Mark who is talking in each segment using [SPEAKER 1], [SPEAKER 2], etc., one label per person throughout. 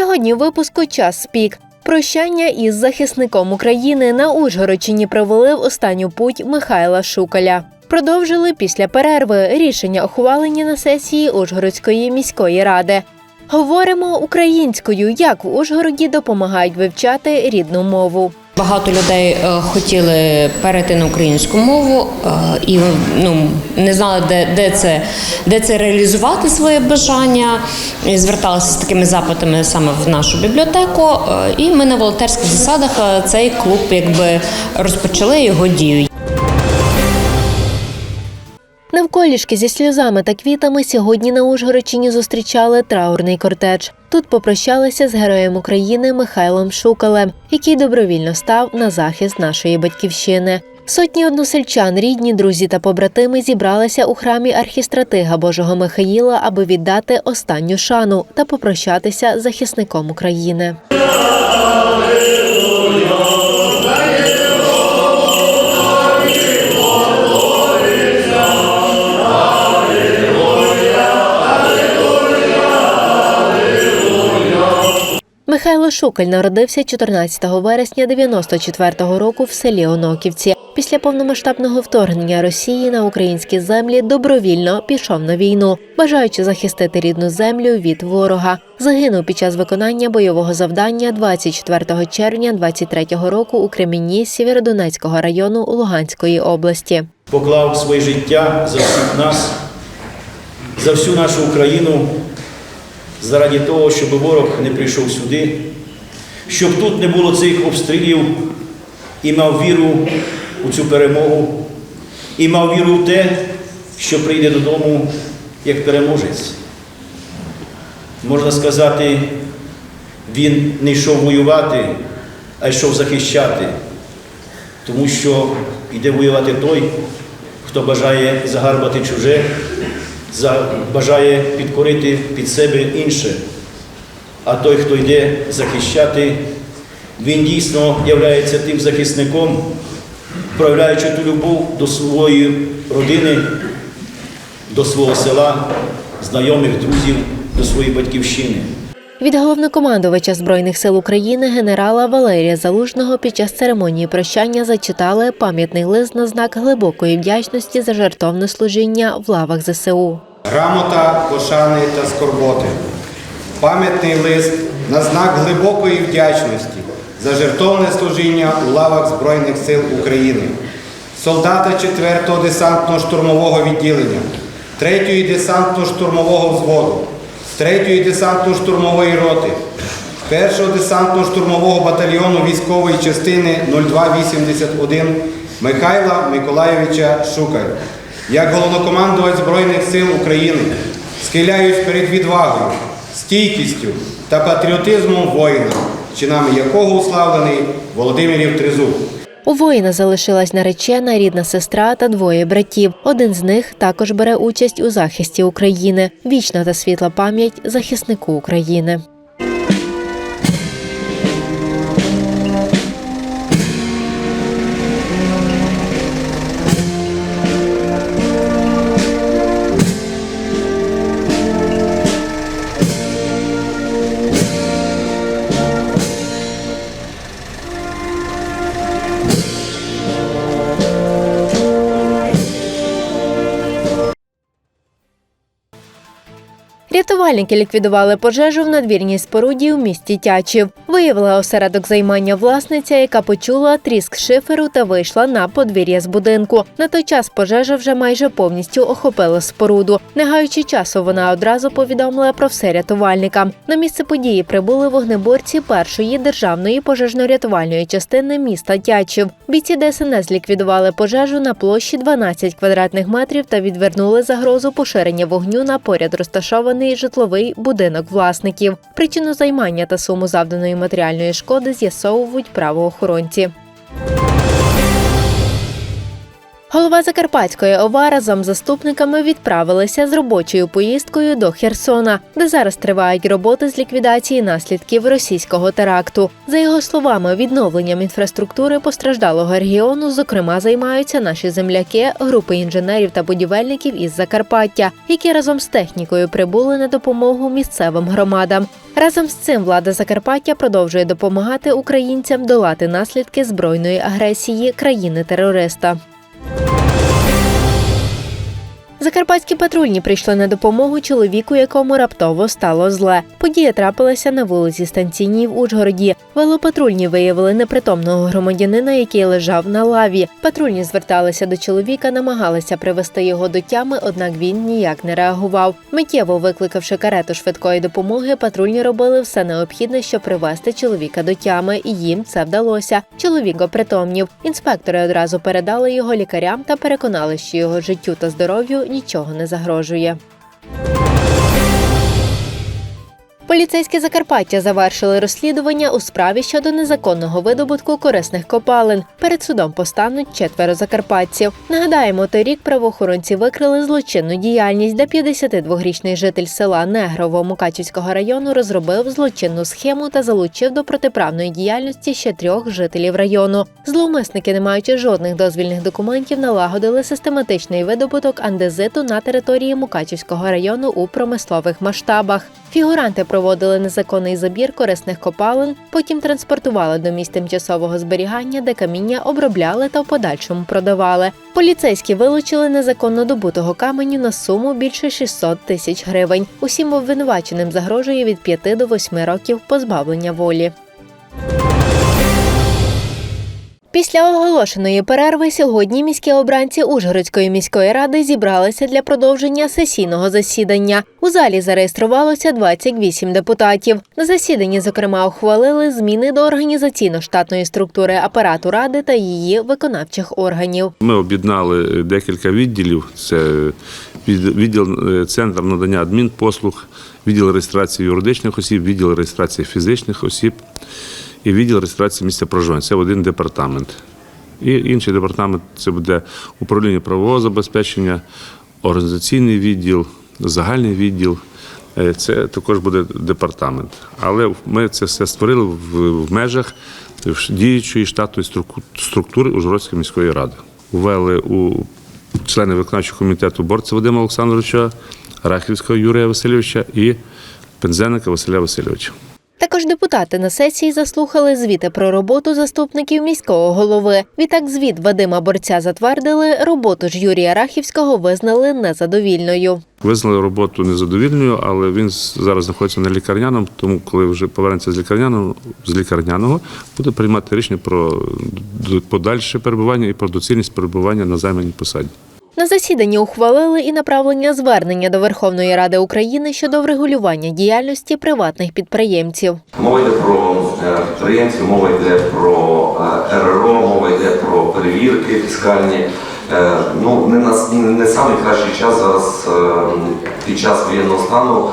[SPEAKER 1] Сьогодні випуску час пік. Прощання із захисником України на Ужгородчині провели в останню путь Михайла Шукаля. Продовжили після перерви рішення ухвалені на сесії Ужгородської міської ради. Говоримо українською, як в Ужгороді допомагають вивчати рідну мову.
[SPEAKER 2] Багато людей е, хотіли перейти на українську мову е, і ну, не знали, де, де, це, де це реалізувати своє бажання. І зверталися з такими запитами саме в нашу бібліотеку. Е, І ми на волонтерських засадах цей клуб якби розпочали його дію.
[SPEAKER 1] Навколішки зі сльозами та квітами сьогодні на Ужгородчині зустрічали траурний кортеж. Тут попрощалися з героєм України Михайлом Шукалем, який добровільно став на захист нашої батьківщини. Сотні односельчан, рідні, друзі та побратими зібралися у храмі архістратига Божого Михаїла, аби віддати останню шану та попрощатися з захисником України. Михайло Шукаль народився 14 вересня 94-го року в селі Оноківці. Після повномасштабного вторгнення Росії на українські землі добровільно пішов на війну, бажаючи захистити рідну землю від ворога. Загинув під час виконання бойового завдання 24 червня 23-го року у Кремінні Сєвєродонецького району Луганської області.
[SPEAKER 3] поклав своє життя за всіх нас, за всю нашу Україну, заради того, щоб ворог не прийшов сюди, щоб тут не було цих обстрілів і мав віру у цю перемогу, і мав віру в те, що прийде додому як переможець. Можна сказати, він не йшов воювати, а йшов захищати, тому що йде воювати той, хто бажає загарбати чуже, бажає підкорити під себе інше. А той, хто йде захищати, він дійсно є тим захисником, проявляючи ту любов до своєї родини, до свого села, знайомих, друзів, до своєї батьківщини.
[SPEAKER 1] Від головнокомандувача збройних сил України генерала Валерія Залужного під час церемонії прощання зачитали пам'ятний лист на знак глибокої вдячності за жертовне служіння в лавах ЗСУ.
[SPEAKER 4] Грамота пошани та скорботи. Пам'ятний лист на знак глибокої вдячності за жертовне служіння у лавах Збройних сил України. Солдата 4-го десантно-штурмового відділення, 3-ї десантно-штурмового взводу, 3-ї десантно-штурмової роти, 1-го десантно-штурмового батальйону військової частини 0281 Михайла Миколайовича Шукаря. Як головнокомандувач Збройних сил України схиляюсь перед відвагою, стійкістю та патріотизмом воїна, чинами якого уславлений Володимирів Тризуб.
[SPEAKER 1] У воїна залишилась наречена, рідна сестра та двоє братів. Один з них також бере участь у захисті України. Вічна та світла пам'ять захиснику України. Рятувальники ліквідували пожежу в надвірній споруді у місті Тячів. Виявила осередок займання власниця, яка почула тріск шиферу та вийшла на подвір'я з будинку. На той час пожежа вже майже повністю охопила споруду. Не гаючи часу, вона одразу повідомила про все рятувальникам. На місце події прибули вогнеборці першої державної пожежно-рятувальної частини міста Тячів. Бійці ДСНС ліквідували пожежу на площі 12 квадратних метрів та відвернули загрозу поширення вогню на поряд розташований житловий будинок власників. Причину займання та суму завданої матеріальної шкоди з'ясовують правоохоронці. Голова Закарпатської ОВА разом з заступниками відправилися з робочою поїздкою до Херсона, де зараз тривають роботи з ліквідації наслідків російського теракту. За його словами, відновленням інфраструктури постраждалого регіону, зокрема, займаються наші земляки, групи інженерів та будівельників із Закарпаття, які разом з технікою прибули на допомогу місцевим громадам. Разом з цим влада Закарпаття продовжує допомагати українцям долати наслідки збройної агресії країни-терориста. Закарпатські патрульні прийшли на допомогу чоловіку, якому раптово стало зле. Подія трапилася на вулиці Станційній в Ужгороді. Велопатрульні виявили непритомного громадянина, який лежав на лаві. Патрульні зверталися до чоловіка, намагалися привести його до тями, однак він ніяк не реагував. Миттєво викликавши карету швидкої допомоги, патрульні робили все необхідне, щоб привести чоловіка до тями, і їм це вдалося. Чоловік опритомнів. Інспектори одразу передали його лікарям та переконали, що його життю та здоров'ю нічого не загрожує. Поліцейські Закарпаття завершили розслідування у справі щодо незаконного видобутку корисних копалин. Перед судом постануть четверо закарпатців. Нагадаємо, торік правоохоронці викрили злочинну діяльність, де 52-річний житель села Негрово Мукачівського району розробив злочинну схему та залучив до протиправної діяльності ще трьох жителів району. Зловмисники, не маючи жодних дозвільних документів, налагодили систематичний видобуток андезиту на території Мукачівського району у промислових масштабах. Фігуранти проводили незаконний забір корисних копалин, потім транспортували до місць тимчасового зберігання, де каміння обробляли та в подальшому продавали. Поліцейські вилучили незаконно добутого каменю на суму більше 600 тисяч гривень. Усім обвинуваченим загрожує від 5 до 8 років позбавлення волі. Після оголошеної перерви сьогодні міські обранці Ужгородської міської ради зібралися для продовження сесійного засідання. У залі зареєструвалося 28 депутатів. На засіданні, зокрема, ухвалили зміни до організаційно-штатної структури апарату ради та її виконавчих органів.
[SPEAKER 5] Ми об'єднали декілька відділів. Це від- відділ е, центр надання адмінпослуг, відділ реєстрації юридичних осіб, відділ реєстрації фізичних осіб і відділ реєстрації місця проживання. Це один департамент. І інший департамент це буде управління правового забезпечення, організаційний відділ, загальний відділ. Е, Це також буде департамент. Але ми це все створили в, межах діючої штатної структури Ужгородської міської ради. Ввели у члени виконавчого комітету Борця Вадима Олександровича, Рахівського Юрія Васильовича і Пензеника Василя Васильовича.
[SPEAKER 1] Також депутати на сесії заслухали звіти про роботу заступників міського голови. Відтак, звіт Вадима Борця затвердили, роботу ж Юрія Рахівського визнали незадовільною.
[SPEAKER 5] Визнали роботу незадовільною, але він зараз знаходиться на лікарняному, тому коли вже повернеться з лікарняного, з лікарняного, буде приймати рішення про подальше перебування і про доцільність перебування на займаній посаді.
[SPEAKER 1] На засіданні ухвалили і направлення звернення до Верховної Ради України щодо врегулювання діяльності приватних підприємців.
[SPEAKER 6] Мова йде про е, підприємців, мова йде про е, РРО, мова йде про перевірки фіскальні. Е, Ну, не, на, не самий кращий час зараз під час воєнного стану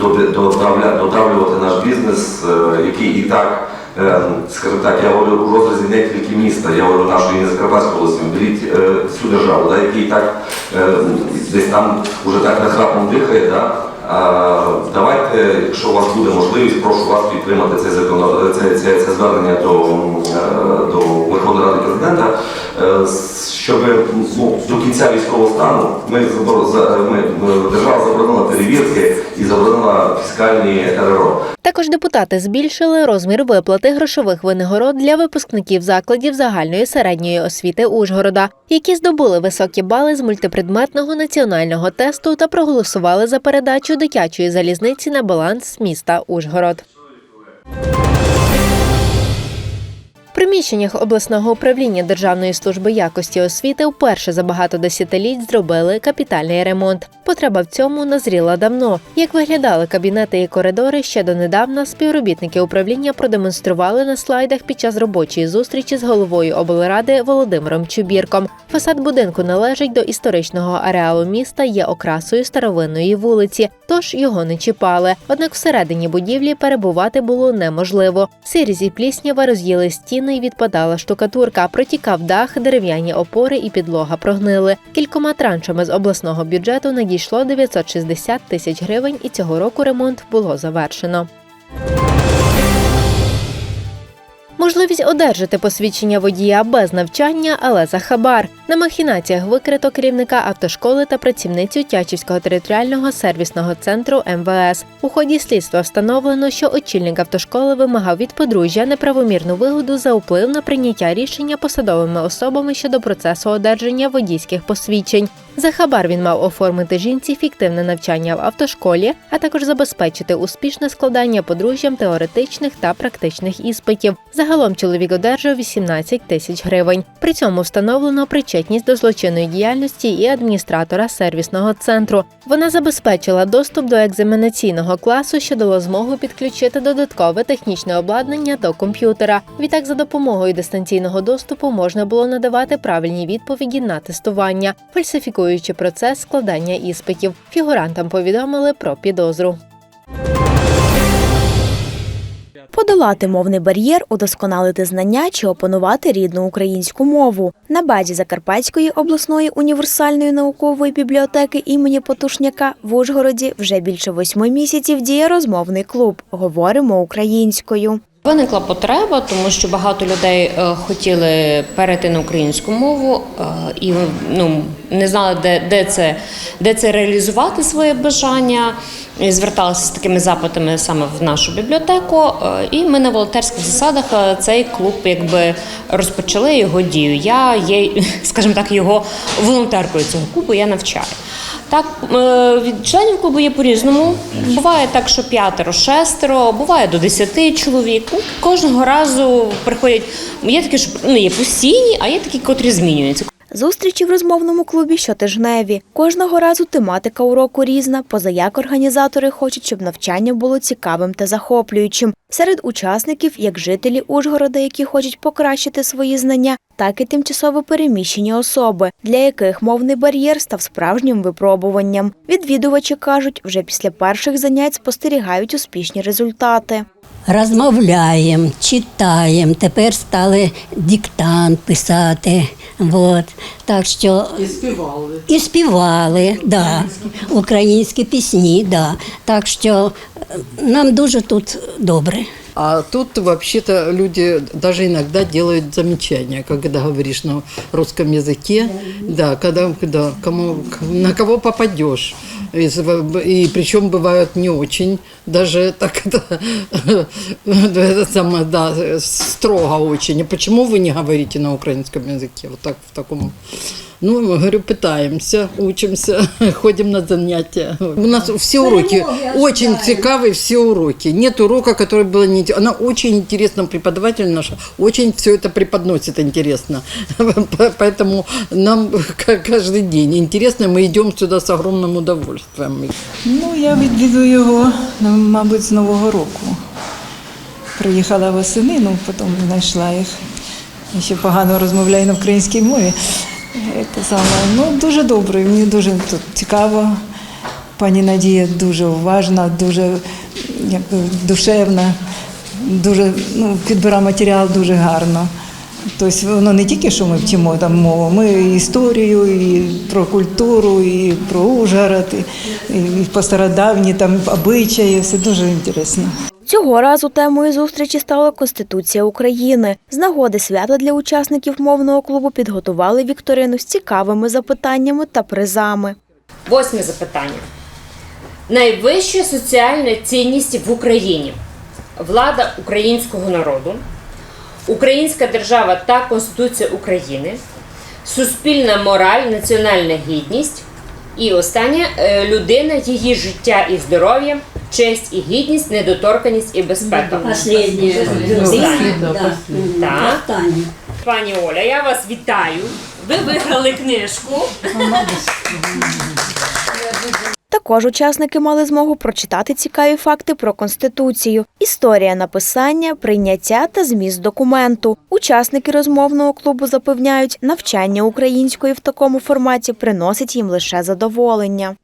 [SPEAKER 6] додавля- додавлювати наш бізнес, який і так, скажімо так, я говорю у розрізі не тільки міста, я говорю нашої Закарпатської області, беріть е, всю державу, да, який так е, десь там вже так нахрапом дихає. Да? Давайте, якщо у вас буде можливість, прошу вас підтримати це, закон, це, це, це звернення до, е, до Верховної Ради Президента, е, щоб ну, до кінця військового стану ми, ми- держава заборонила перевірки і заборонила фіскальні РРО.
[SPEAKER 1] Також депутати збільшили розмір виплати грошових винагород для випускників закладів загальної середньої освіти Ужгорода, які здобули високі бали з мультипредметного національного тесту та проголосували за передачу дитячої залізниці на баланс міста Ужгород. Приміщеннях обласного управління Державної служби якості освіти вперше за багато десятиліть зробили капітальний ремонт. Потреба в цьому назріла давно. Як виглядали кабінети і коридори ще донедавна, співробітники управління продемонстрували на слайдах під час робочої зустрічі з головою облради Володимиром Чубірком. Фасад будинку належить до історичного ареалу міста, є окрасою старовинної вулиці, тож його не чіпали. Однак всередині будівлі перебувати було неможливо. Сирізі пліснява роз'їли стіни стіни відпадала штукатурка, протікав дах, дерев'яні опори і підлога прогнили. Кількома траншами з обласного бюджету надійшло 960 тисяч гривень, і цього року ремонт було завершено. Можливість одержати посвідчення водія без навчання, але за хабар. На махінаціях викрито керівника автошколи та працівницю Тячівського територіального сервісного центру МВС. У ході слідства встановлено, що очільник автошколи вимагав від подружжя неправомірну вигоду за вплив на прийняття рішення посадовими особами щодо процесу одержання водійських посвідчень. За хабар він мав оформити жінці фіктивне навчання в автошколі, а також забезпечити успішне складання подружжям теоретичних та практичних іспитів. Загалом чоловік одержав 18 тисяч гривень. При цьому встановлено причетність до злочинної діяльності і адміністратора сервісного центру. Вона забезпечила доступ до екзаменаційного класу, що дало змогу підключити додаткове технічне обладнання до комп'ютера. Відтак, за допомогою дистанційного доступу можна було надавати правильні відповіді на тестування, фальсифікуючи процес складання іспитів. Фігурантам повідомили про підозру.
[SPEAKER 7] Подолати мовний бар'єр, удосконалити знання чи опанувати рідну українську мову. На базі Закарпатської обласної універсальної наукової бібліотеки імені Потушняка в Ужгороді вже більше восьми місяців діє розмовний клуб. Говоримо українською.
[SPEAKER 2] Виникла потреба, тому що багато людей е, хотіли перейти на українську мову е, і ну, не знали, де, де, це, де це реалізувати своє бажання. І зверталися з такими запитами саме в нашу бібліотеку. Е, І ми на волонтерських засадах цей клуб якби розпочали його дію. Я є, скажімо так, його волонтеркою цього клубу, я навчаю. Так, е, від членів клубу є по-різному. Буває так, що п'ятеро, шестеро, буває до десяти чоловік. Ну, Кожного разу приходять. Є такі, що ну, є постійні, а є такі, котрі змінюються.
[SPEAKER 7] Зустрічі в розмовному клубі щотижневі. Кожного разу тематика уроку різна, позаяк організатори хочуть, щоб навчання було цікавим та захоплюючим. Серед учасників як жителі Ужгорода, які хочуть покращити свої знання, так і тимчасово переміщені особи, для яких мовний бар'єр став справжнім випробуванням. Відвідувачі кажуть, вже після перших занять спостерігають успішні результати.
[SPEAKER 8] Розмовляємо, читаємо. Тепер стали диктант писати. Вот. Так що і співали. І співали, да. українські пісні, да. Так що нам дуже тут добре.
[SPEAKER 9] А тут вообще-то люди даже иногда делают замечания, когда говоришь на русском языке, да, когда, когда кому, на кого попадешь. И, и причем бывают не очень, даже так это, это самое, да, строго очень. И почему вы не говорите на украинском языке? Вот так в таком ну, говорю, пытаемся, учимся, ходим на занятия. У нас все уроки, очень цікавые все уроки. Нет урока, который было не... инте- Она очень интересна, преподаватель наша, очень все это преподносит интересно. Поэтому нам к- каждый день интересно, мы идем сюда с огромным удовольствием.
[SPEAKER 10] Ну, я відвідую його, ну, мабуть, з Нового року. Приїхала восени, ну потім знайшла їх. Я ще погано розмовляю на українській мові. Е, Те. Ну, дуже добре, мені дуже тут цікаво. Пані Надія дуже уважна, дуже якби, душевна, дуже ну, підбирає матеріал дуже гарно. Тобто воно не тільки, що ми вчимо там мову, ми і історію, і про культуру, і про Ужгород, і, і по стародавні там обичаї, все дуже інтересно.
[SPEAKER 7] Цього разу темою зустрічі стала Конституція України. З нагоди свята для учасників мовного клубу підготували вікторину з цікавими запитаннями та призами.
[SPEAKER 2] Восьме запитання. Найвища соціальна цінність в Україні влада українського народу, Українська держава та Конституція України, суспільна мораль, національна гідність. І останнє е, людина, її життя і здоров'я, честь і гідність, недоторканість і безпека. Останнє.
[SPEAKER 8] Да.
[SPEAKER 2] Так.
[SPEAKER 8] Останнє.
[SPEAKER 2] Пані Оля, я вас вітаю. Ви виграли книжку.
[SPEAKER 7] Також учасники мали змогу прочитати цікаві факти про конституцію, історія написання, прийняття та зміст документу. Учасники розмовного клубу запевняють, навчання української в такому форматі приносить їм лише задоволення.